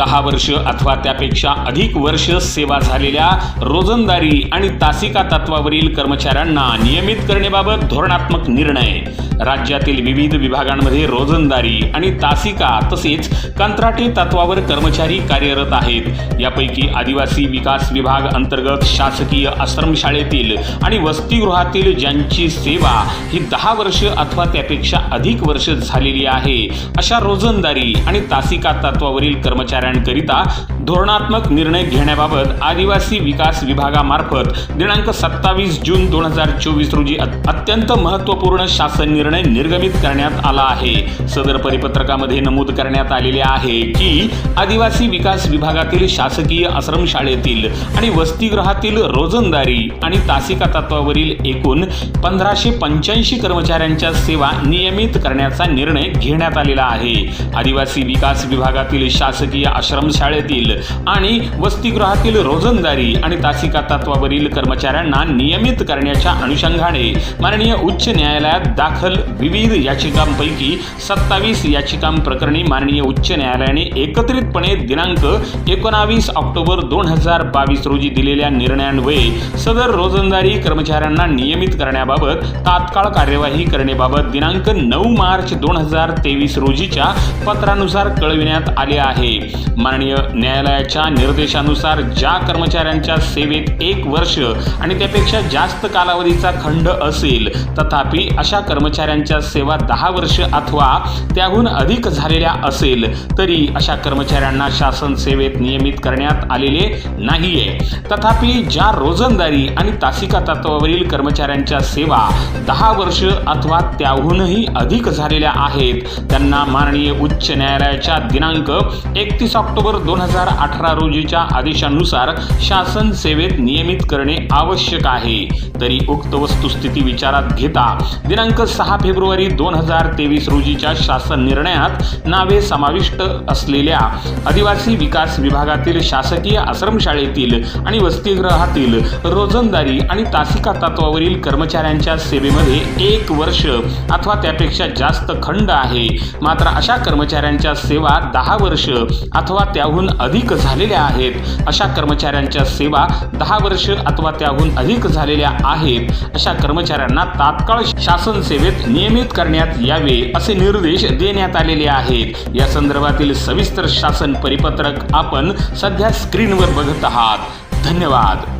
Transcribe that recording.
दहा वर्ष अथवा त्यापेक्षा अधिक वर्ष सेवा झालेल्या रोजंदारी आणि तासिका तत्वावरील कर्मचाऱ्यांना नियमित करण्याबाबत धोरणात्मक निर्णय. राज्यातील विविध विभागांमध्ये रोजंदारी आणि तासिका तसेच कंत्राटी तत्वावर कर्मचारी कार्यरत आहेत. यापैकी आदिवासी विकास विभाग अंतर्गत शासकीय आश्रमशाळेतील आणि वसतिगृहातील ज्यांची सेवा ही दहा वर्ष अथवा त्यापेक्षा अधिक वर्ष झालेली आहे अशा रोजंदारी आणि तासिका तत्वावरील fraternity, tá? धोरणात्मक निर्णय घेण्याबाबत आदिवासी विकास विभागामार्फत दिनांक सत्तावीस जून दोन हजार चोवीस रोजी अत्यंत महत्त्वपूर्ण शासन निर्णय निर्गमित करण्यात आला आहे. सदर परिपत्रकामध्ये नमूद करण्यात आलेले आहे की आदिवासी विकास विभागातील शासकीय आश्रमशाळेतील आणि वसतिगृहातील रोजंदारी आणि तासिका तत्वावरील एकूण पंधराशे पंच्याऐंशी कर्मचाऱ्यांच्या सेवा नियमित करण्याचा निर्णय घेण्यात आलेला आहे. आदिवासी विकास विभागातील शासकीय आश्रमशाळेतील आणि वसतिगृहातील रोजंदारी आणि तासिका तत्वावरील कर्मचाऱ्यांना नियमित करण्याच्या अनुषंगाने माननीय उच्च न्यायालयात दाखल विविध याचिकांपैकी सत्तावीस याचिकांप्रकरणी माननीय उच्च न्यायालयाने एकत्रितपणे दिनांक एकोणावीस ऑक्टोबर दोन हजार बावीस रोजी दिलेल्या निर्णयान्वये सदर रोजंदारी कर्मचाऱ्यांना नियमित करण्याबाबत तात्काळ कार्यवाही करण्याबाबत दिनांक नऊ मार्च दोन हजार तेवीस रोजीच्या पत्रानुसार कळविण्यात आले आहे. माननीय न्यायालयाच्या निर्देशानुसार ज्या कर्मचाऱ्यांच्या सेवेत एक वर्ष आणि त्यापेक्षा जास्त कालावधीचा खंड असेल तथापि अशा कर्मचाऱ्यांच्या सेवा दहा वर्ष अथवा त्याहून अधिक झालेल्या असेल तरी अशा कर्मचाऱ्यांना शासन सेवेत नियमित करण्यात आलेले नाहीये. तथापि ज्या रोजंदारी आणि तासिका तत्वावरील कर्मचाऱ्यांच्या सेवा दहा वर्ष अथवा त्याहूनही अधिक झालेल्या आहेत त्यांना माननीय उच्च न्यायालयाच्या दिनांक एकतीस ऑक्टोबर दोन हजार अठरा रोजीच्या आदेशानुसार शासन सेवेत नियमित करणे आवश्यक आहे. तरी उक्त वस्तुस्थिती विचारात घेता दिनांक सहा फेब्रुवारी दोन हजार तेवीस रोजीच्या शासन निर्णयात नावे समाविष्ट असलेल्या आदिवासी विकास विभागातील शासकीय आश्रमशाळेतील आणि वसतिगृहातील रोजंदारी आणि तासिका तत्वावरील कर्मचाऱ्यांच्या सेवेमध्ये एक वर्ष अथवा त्यापेक्षा जास्त खंड आहे. मात्र अशा कर्मचाऱ्यांच्या सेवा दहा वर्ष अथवा त्याहून अधिक अधिक झालेल्या आहेत. अशा कर्मचाऱ्यांच्या सेवा दहा वर्ष अथवा त्याहून अधिक झालेल्या आहेत. अशा कर्मचाऱ्यांना तात्काळ शासन सेवेत नियमित करण्यात यावे असे निर्देश देण्यात आलेले आहेत. या संदर्भातील सविस्तर शासन परिपत्रक आपण सध्या स्क्रीनवर बघत आहात. धन्यवाद.